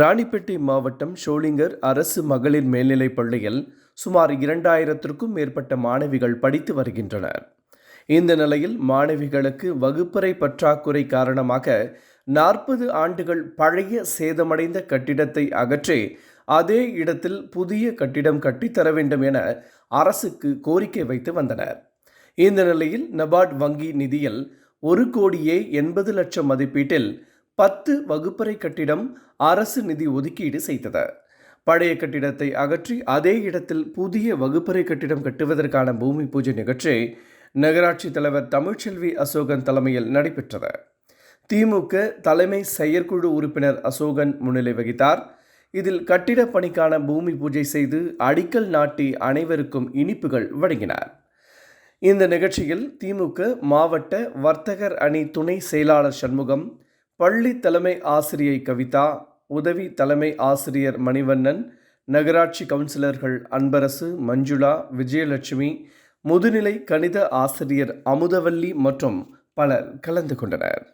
ராணிப்பேட்டை மாவட்டம் ஷோலிங்கர் அரசு மகளிர் மேல்நிலைப் பள்ளியில் சுமார் இரண்டாயிரத்திற்கும் மேற்பட்ட மாணவிகள் படித்து வருகின்றனர். இந்த நிலையில் மாணவிகளுக்கு வகுப்பறை பற்றாக்குறை காரணமாக நாற்பது ஆண்டுகள் பழைய சேதமடைந்த கட்டிடத்தை அகற்றி அதே இடத்தில் புதிய கட்டிடம் கட்டித்தர வேண்டும் என அரசுக்கு கோரிக்கை வைத்து வந்தனர். இந்த நிலையில் நபார்ட் வங்கி நிதியில் ஒரு கோடியே எண்பது லட்சம் மதிப்பீட்டில் பத்து வகுப்பறை கட்டிடம் அரசு நிதி ஒதுக்கீடு செய்தது. பழைய கட்டிடத்தை அகற்றி அதே இடத்தில் புதிய வகுப்பறை கட்டிடம் கட்டுவதற்கான பூமி பூஜை நிகழ்ச்சி நகராட்சி தலைவர் தமிழ்ச்செல்வி அசோகன் தலைமையில் நடைபெற்றது. திமுக தலைமை செயற்குழு உறுப்பினர் அசோகன் முன்னிலை வகித்தார். இதில் கட்டிடப் பணிக்கான பூமி பூஜை செய்து அடிக்கல் நாட்டி அனைவருக்கும் இனிப்புகள் வழங்கினார். இந்த நிகழ்ச்சியில் திமுக மாவட்ட வர்த்தகர் அணி துணை செயலாளர் சண்முகம் பள்ளி தலைமை ஆசிரியை கவிதா உதவி தலைமை ஆசிரியர் மணிவண்ணன் நகராட்சி கவுன்சிலர்கள் அன்பரசு மஞ்சுளா விஜயலட்சுமி முதுநிலை கணித ஆசிரியர் அமுதவல்லி மற்றும் பலர் கலந்து கொண்டனர்.